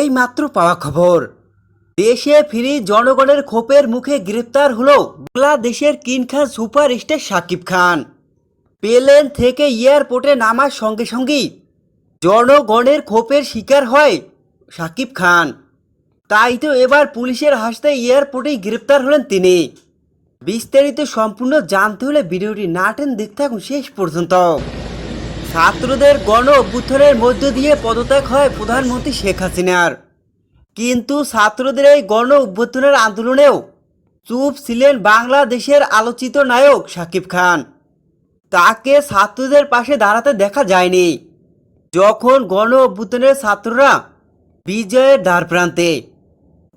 এই মাত্র পাওয়া খবর। দেশে ফিরে জনগণের ক্ষোভের মুখে গ্রেপ্তার হলো বাংলাদেশের king Khan superstar Shakib Khan. Plane থেকে এয়ারপোর্টে নামার সঙ্গে সঙ্গেই জনগণের ক্ষোভের শিকার হয় শাকিব খান। তাই তো এবার পুলিশের হাসতে এয়ারপোর্টেই গ্রেপ্তার হলেন তিনি। বিস্তারিত সম্পূর্ণ জানতে হলে ভিডিওটি নাটেন দেখতে থাকুন শেষ পর্যন্ত। ছাত্রদের গণ অভ্যুত্থানের মধ্য দিয়ে পদত্যাগ হয় প্রধানমন্ত্রী শেখ হাসিনার। কিন্তু ছাত্রদের এই গণ অভ্যুত্থানের আন্দোলনেও চুপ ছিলেন বাংলাদেশের আলোচিত নায়ক শাকিব খান। তাকে ছাত্রদের পাশে দাঁড়াতে দেখা যায়নি। যখন গণ অভ্যুত্থানের ছাত্ররা বিজয়ের দ্বারপ্রান্তে,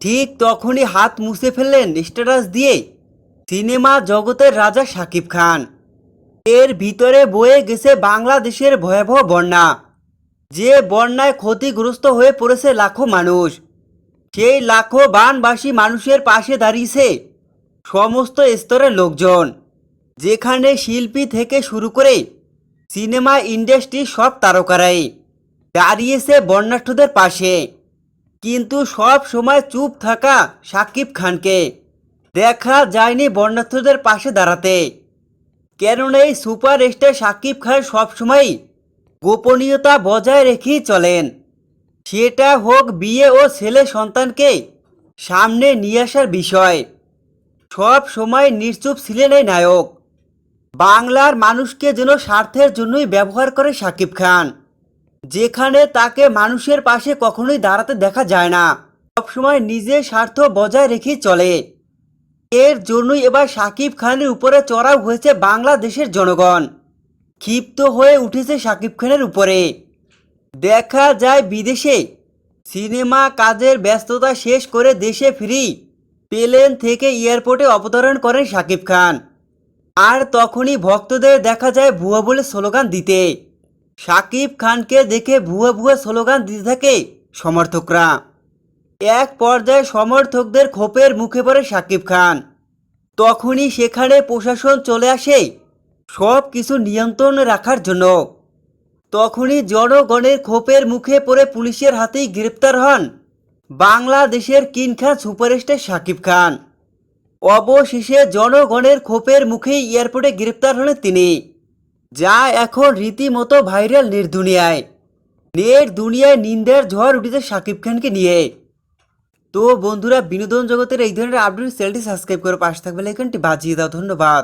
ঠিক তখনই হাত মুছে ফেললেন স্ট্যাটাস দিয়ে সিনেমা জগতের রাজা শাকিব খান। এর ভিতরে বয়ে গেছে বাংলাদেশের ভয়াবহ বন্যা। যে বন্যায় ক্ষতিগ্রস্ত হয়ে পড়েছে লাখো মানুষ। সেই লাখো বানবাসী মানুষের পাশে দাঁড়িয়েছে সমস্ত স্তরের লোকজন। যেখানে শিল্পী থেকে শুরু করে সিনেমা ইন্ডাস্ট্রি সব তারকারাই দাঁড়িয়েছে বন্যার্থদের পাশে। কিন্তু সব সময় চুপ থাকা সাকিব খানকে দেখা যায়নি বন্যার্থদের পাশে দাঁড়াতে। কেননা এই সুপারস্টার সাকিব খান সবসময় গোপনীয়তা বজায় রেখেই চলেন। সেটা হোক বিয়ে ও ছেলে সন্তানকে সামনে নিয়ে আসার বিষয়। সব সময় নিশ্চুপ ছিলেন এই নায়ক। বাংলার মানুষকে যেন স্বার্থের জন্যই ব্যবহার করে সাকিব খান। যেখানে তাকে মানুষের পাশে কখনোই দাঁড়াতে দেখা যায় না। সবসময় নিজের স্বার্থ বজায় রেখেই চলে। এর জন্যই এবার সাকিব খানের উপরে চড়াও হয়েছে বাংলাদেশের জনগণ। ক্ষিপ্ত হয়ে উঠেছে সাকিব খানের উপরে। দেখা যায় বিদেশে। সিনেমা কাজের ব্যস্ততা শেষ করে দেশে ফিরি প্লেন থেকে এয়ারপোর্টে অবতরণ করেন সাকিব খান। আর তখনই ভক্তদের দেখা যায় ভুয়া বলে স্লোগান দিতে। সাকিব খানকে দেখে ভুয়া ভুয়া স্লোগান দিতে থাকে সমর্থকরা। এক পর্যায়ে সমর্থকদের ক্ষোভের মুখে পড়ে সাকিব খান। তখনই সেখানে প্রশাসন চলে আসে সব কিছু নিয়ন্ত্রণ রাখার জন্য। তখনই জনগণের ক্ষোভের মুখে পড়ে পুলিশের হাতেই গ্রেপ্তার হন বাংলাদেশের কিং খান সুপারস্টার সাকিব খান। অবশেষে জনগণের ক্ষোভের মুখেই এয়ারপোর্টে গ্রেপ্তার হলেন তিনি, যা এখন রীতিমতো ভাইরাল নেট দুনিয়ায় নেট দুনিয়ায় নিন্দার ঝড় উঠেছে সাকিব খানকে নিয়ে। তো বন্ধুরা, বিনোদন জগতের এই ধরনের আপডেট চ্যানেলটি সাবস্ক্রাইব করে পাশে থাকবে লাইকনটি বাজিয়ে দাও। ধন্যবাদ।